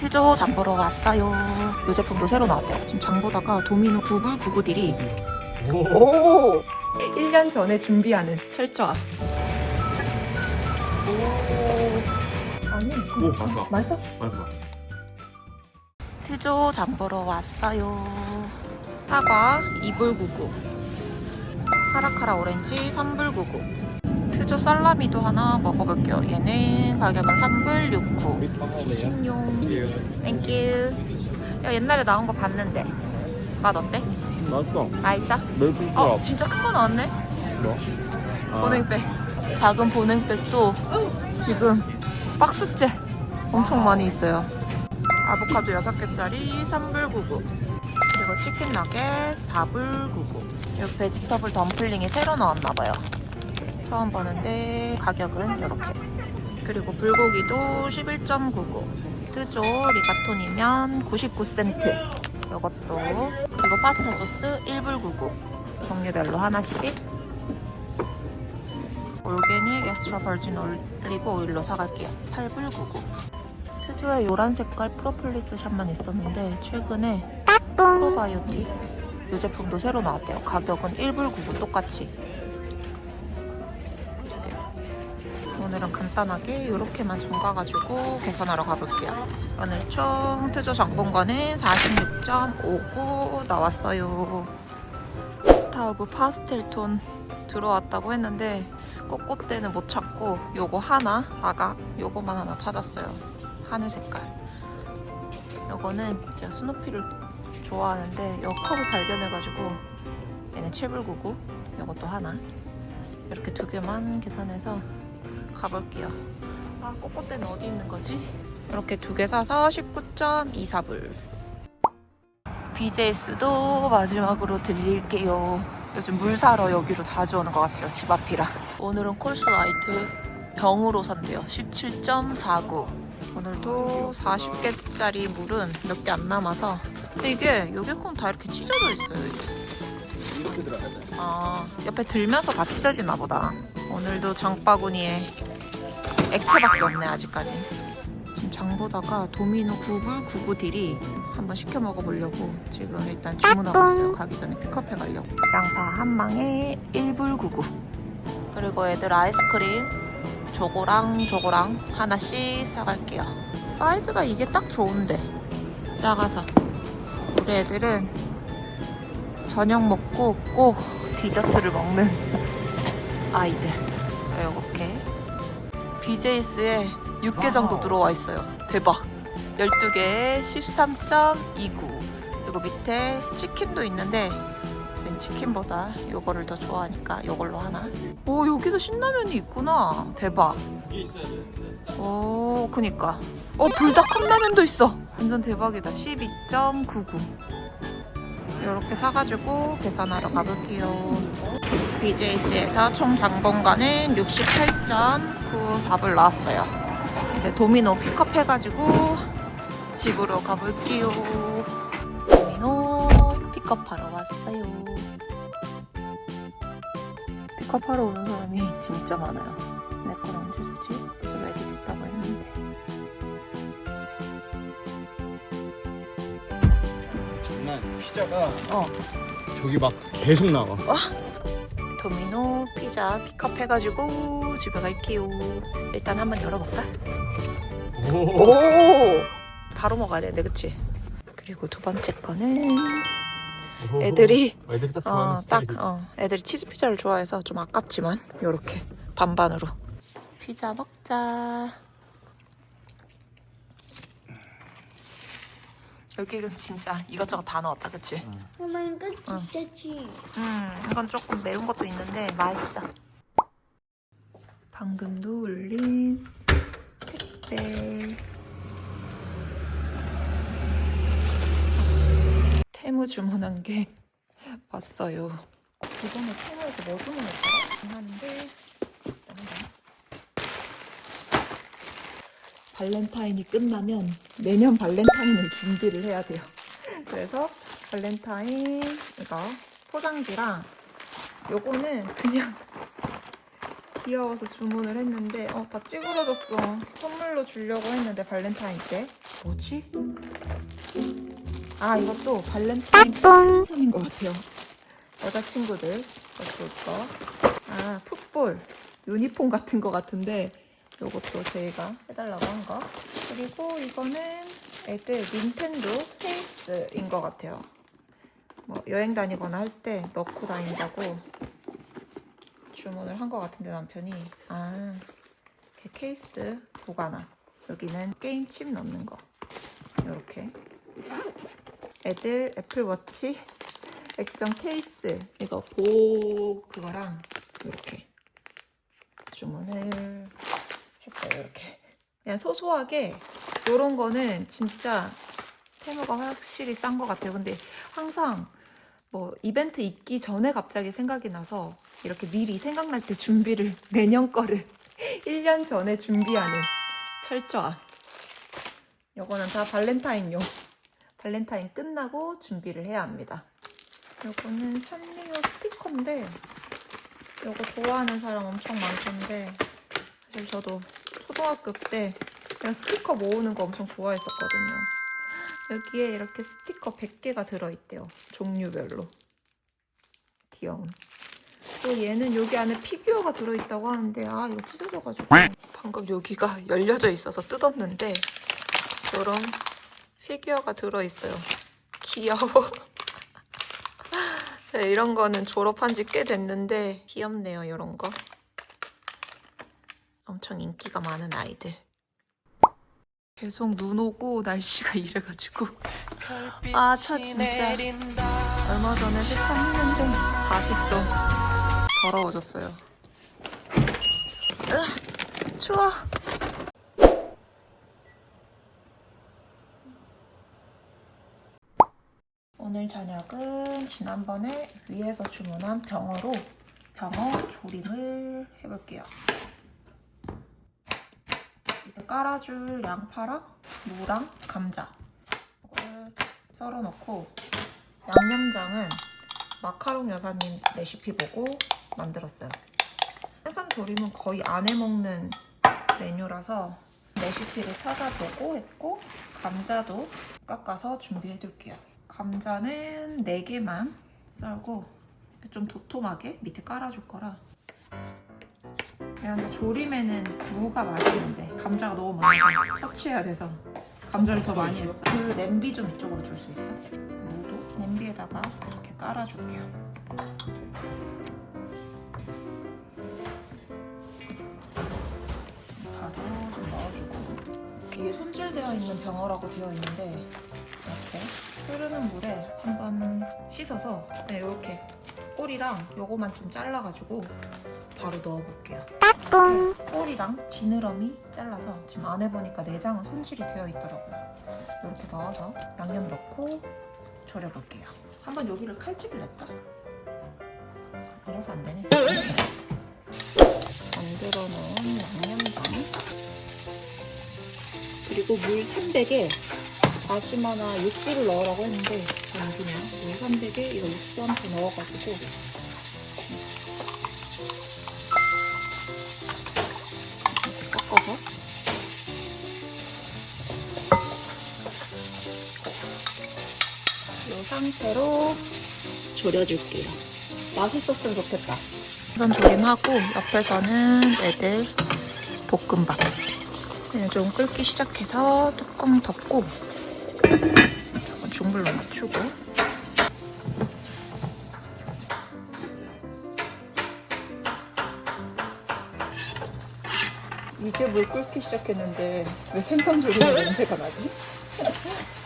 티조 장 보러 왔어요. 이 제품도 새로 나왔대요. 지금 장 보다가 도미노 9불 99딜이 오! 1년 전에 준비하는 철저함. 오. 아니, 오 맛있다 맛있어? 맛있다 티조 장 보러 왔어요. 사과 2불 99. 카라카라 오렌지 3불 99. 트조 살라미도 하나 먹어볼게요. 얘는 가격은 3불 69. 시식용. 땡큐. 야, 옛날에 나온 거 봤는데. 맛 어때? 맛있다 맛있어? 멜프 어, 진짜 큰 거 나왔네? 뭐? 아, 보냉백. 작은 보냉백도 지금 박스째 엄청 많이 있어요. 아보카도 6개짜리 3불 99. 그리고 치킨 너겟 4불 99. 이 베지터블 덤플링이 새로 나왔나봐요. 처음 보는데 가격은 이렇게. 그리고 불고기도 11.99. 트조 리가톤이면 99센트. 이것도. 그리고 파스타 소스 1불 99. 종류별로 하나씩. 올게닉 엑스트라 버진 올리브 오일로 사갈게요. 8불 99. 트조의 요란 색깔 프로폴리스 샷만 있었는데 최근에 프로바이오틱 이 제품도 새로 나왔대요. 가격은 1불 99 똑같이. 오늘은 간단하게 이렇게만 담가가지고 계산하러 가볼게요. 오늘 총 트조 장본거는 46.59 나왔어요. 스타우브 파스텔 톤 들어왔다고 했는데 꼬꼬대는 못 찾고 요거 하나 사각 요거만 하나 찾았어요 하늘 색깔 요거는 제가 스누피를 좋아하는데 요 컵을 발견해가지고 얘는 7불 99 요것도 하나 이렇게 두 개만 계산해서 가볼게요 아 꼬꼬대는 어디 있는 거지? 이렇게 두 개 사서 19.24불 BJS도 마지막으로 들릴게요. 요즘 물 사러 여기로 자주 오는 것 같아요. 집 앞이라. 오늘은 콜스 라이트 병으로 산대요. 17.49. 오늘도 40개짜리 물은 몇 개 안 남아서. 근데 이게 여기 콩다 이렇게 찢어져 있어요. 이렇게 들어야 돼 아, 옆에 들면서 다 찢어지나 보다. 오늘도 장바구니에 액체밖에 없네, 아직까지. 지금 장 보다가 도미노 9불 99딜이 한번 시켜 먹어보려고 지금 일단 주문하고 있어요. 가기 전에 픽업해 가려고. 양파 한 망에 1불 99. 그리고 애들 아이스크림 저거랑 저거랑 하나씩 사갈게요. 사이즈가 이게 딱 좋은데 작아서 우리 애들은 저녁 먹고 꼭 디저트를 먹는 아이들. 이렇게 BJS에 6개 정도 들어와 있어요. 대박. 12개에 13.29. 그리고 밑에 치킨도 있는데 저희 치킨보다 요거를 더 좋아하니까 요걸로 하나. 오, 여기도 신라면이 있구나. 대박. 이게 있어야 되는데 오, 그니까. 어, 불닭 컵라면도 있어. 완전 대박이다. 12.99. 이렇게 사가지고 계산하러 가볼게요. BJS에서 총 장본가는 68.94불 나왔어요. 이제 도미노 픽업 해가지고 집으로 가볼게요. 도미노 픽업하러 왔어요. 픽업하러 오는 사람이 진짜 많아요. 피자가 어. 저기 막 계속 나와 도미노 피자 픽업 해가지고 집에 갈게요. 일단 한번 열어볼까? 오 오! 바로 먹어야 되는데, 그치? 그리고 두 번째 거는 애들이 애들이 딱 좋아하는 어, 딱 어, 애들이 치즈 피자를 좋아해서 좀 아깝지만 요렇게 반반으로 피자 먹자. 여기는 진짜 이것저것 다 넣었다, 그치? 엄마 이거 진짜 지. 음, 이건 조금 매운 것도 있는데 맛있어. 방금도 올린 택배. 테무 주문한 게 왔어요. 이번에 테무에서 뭐 주문했더라? 하는데 발렌타인이 끝나면 내년 발렌타인을 준비를 해야 돼요. 그래서 발렌타인 이거 포장지랑 요거는 그냥 귀여워서 주문을 했는데 어 다 찌그러졌어 선물로 주려고 했는데 발렌타인 때 뭐지? 아 이것도 발렌타인 선인 것 같아요. 여자친구들 거. 아 풋볼 유니폼 같은 거 같은데 요것도 저희가 해달라고 한 거. 그리고 이거는 애들 닌텐도 케이스인 것 같아요. 뭐 여행 다니거나 할 때 넣고 다닌다고 주문을 한 것 같은데 남편이 아 케이스 보관함 여기는 게임 칩 넣는 거 이렇게 애들 애플워치 액정 케이스 이거 보 그거랑 이렇게 주문을 이렇게. 그냥 소소하게 이런 거는 진짜 테마가 확실히 싼 것 같아요. 근데 항상 뭐 이벤트 있기 전에 갑자기 생각이 나서 이렇게 미리 생각날 때 준비를 내년 거를 1년 전에 준비하는 철저함 요거는 다 발렌타인용. 발렌타인 끝나고 준비를 해야 합니다. 요거는 산리오 스티커인데 요거 좋아하는 사람 엄청 많던데 사실 저도 초등학교 때 그냥 스티커 모으는 거 엄청 좋아했었거든요 여기에 이렇게 스티커 100개가 들어있대요. 종류별로. 귀여운. 또 얘는 여기 안에 피규어가 들어있다고 하는데 아 이거 찢어져가지고 방금 여기가 열려져 있어서 뜯었는데 이런 피규어가 들어있어요. 귀여워. 이런 거는 졸업한 지 꽤 됐는데 귀엽네요 이런 거. 엄청 인기가 많은 아이들. 계속 눈 오고 날씨가 이래가지고 아 차 진짜. 얼마 전에 세차했는데 다시 또 더러워졌어요. 으 추워. 오늘 저녁은 지난번에 위에서 주문한 병어로 병어 조림을 해볼게요 깔아줄 양파랑 무랑 감자 이걸 썰어 넣고 양념장은 마카롱 여사님 레시피 보고 만들었어요. 생선 조림은 거의 안 해먹는 메뉴라서 레시피를 찾아보고 했고 감자도 깎아서 준비해둘게요. 감자는 4개만 썰고 좀 도톰하게 밑에 깔아줄 거라 근데 조림에는 무가 맛있는데 감자가 너무 많아서 처치해야 돼서 감자를 더 많이 했어. 그 냄비 좀 이쪽으로 줄 수 있어? 무도 냄비에다가 이렇게 깔아줄게요. 파도 좀 넣어주고 이게 손질되어 있는 병어라고 되어 있는데 이렇게 흐르는 물에 한번 씻어서 이렇게 꼬리랑 요거만 좀 잘라가지고 바로 넣어볼게요. 꼬리랑 지느러미 잘라서 지금 안 해보니까 내장은 손질이 되어 있더라고요. 이렇게 넣어서 양념 넣고 졸여볼게요. 한번 여기를 칼집을 냈다. 이래서 안 되네. 만들어 놓은 양념장 그리고 물 300에 다시마나 육수를 넣으라고 했는데 안 주네요. 물 300에 이거 육수 한 푼 넣어가지고 상태로 졸여줄게요. 맛있었으면 좋겠다. 우선 조림하고 옆에서는 애들 볶음밥. 그냥 좀 끓기 시작해서 뚜껑 덮고 조금 중불로 맞추고 이제 물 끓기 시작했는데 왜 생선 조림 냄새가 나지?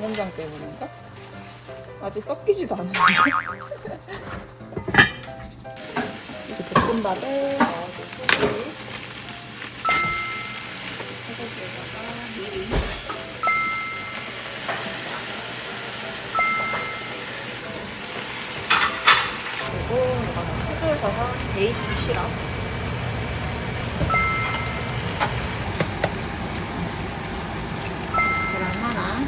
양념장 때문인가? 아직 섞이지도 않았는데 이렇게 볶음밥에 넣어주고 소고기에다가 미리 그리고 이거는 수조에서 한 데이지 시럽 계란 하나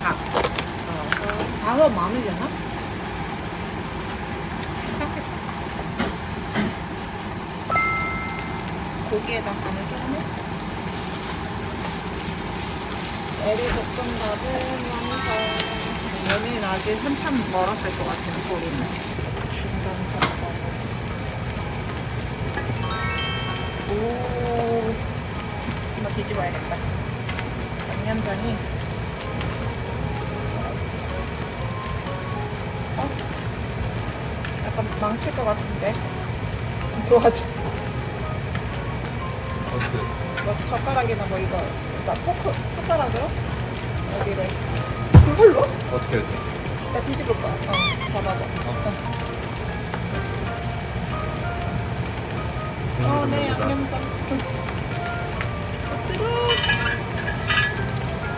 닭 넣어서 방어 많으려나? 괜찮겠다 고기에다 간을 조금 했어. 에리 볶음밥은 완성. 얘는 아직 한참 멀었을 것 같아요, 소리는. 중간 작업. 오. 한번 뒤집어야겠다. 양념장이. 어? 망칠 것 같은데. 도와줘. 뭐 젓가락이나 뭐 이거 그러니까 포크 숟가락으로 여기를 그걸로? 어떻게 해야 돼? 나 뒤집을 거야. 어, 잡아줘. 어, 어 네, 양념장. 뜨거.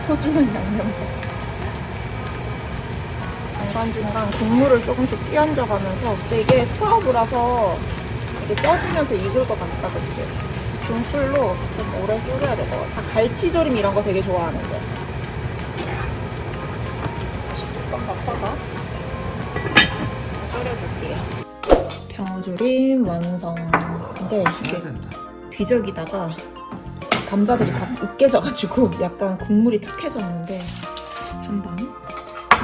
소중한 양념장. 중간중간 국물을 조금씩 끼얹어가면서 근데 이게 스타브라서 이게 쪄지면서 익을 것 같다, 그치? 중불로 좀 오래 끓여야 될 것 같아. 갈치조림 이런 거 되게 좋아하는데. 다시 뚜껑 덮어서 졸여줄게요. 병어조림 완성. 근데 이게 뒤적이다가 감자들이 다 으깨져가지고 약간 국물이 탁해졌는데 한번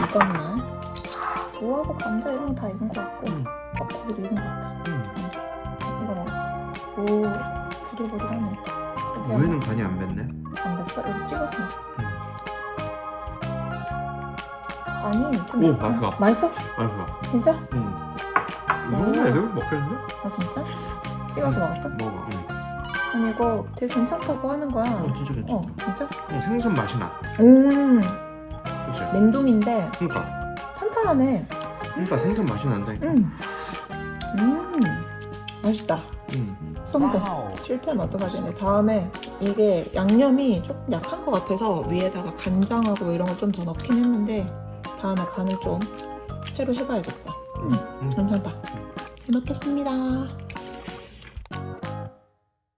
이것만 무하고 감자 이런 거 다 익은 것 같고 응. 어, 고기도 익은 것 같아. 응. 이거 먹어. 오, 여기 우회는 간이 안 뱄네. 안 됐어? 여기 찍어서 먹어. 아니, 좀 오, 약간- 맛있어. 맛있어? 맛있어. 진짜? 응. 이 정도 애들 먹겠는데? 아, 진짜? 찍어서 먹었어? 먹어. 응. 아니, 이거 되게 괜찮다고 하는 거야. 어, 진짜 괜찮다. 어, 진짜? 어, 생선 맛이 나. 음, 그치? 냉동인데 그러니까. 탄탄하네. 그러니까 생선 맛이 난다니까. 음, 음, 맛있다. 응. 성공. 와우. 실패는 어떡하지네. 다음에 이게 양념이 조금 약한 것 같아서 위에다가 간장하고 이런 걸 좀 더 넣긴 했는데 다음에 간을 좀 새로 해봐야겠어. 응. 응. 괜찮다. 잘 먹겠습니다.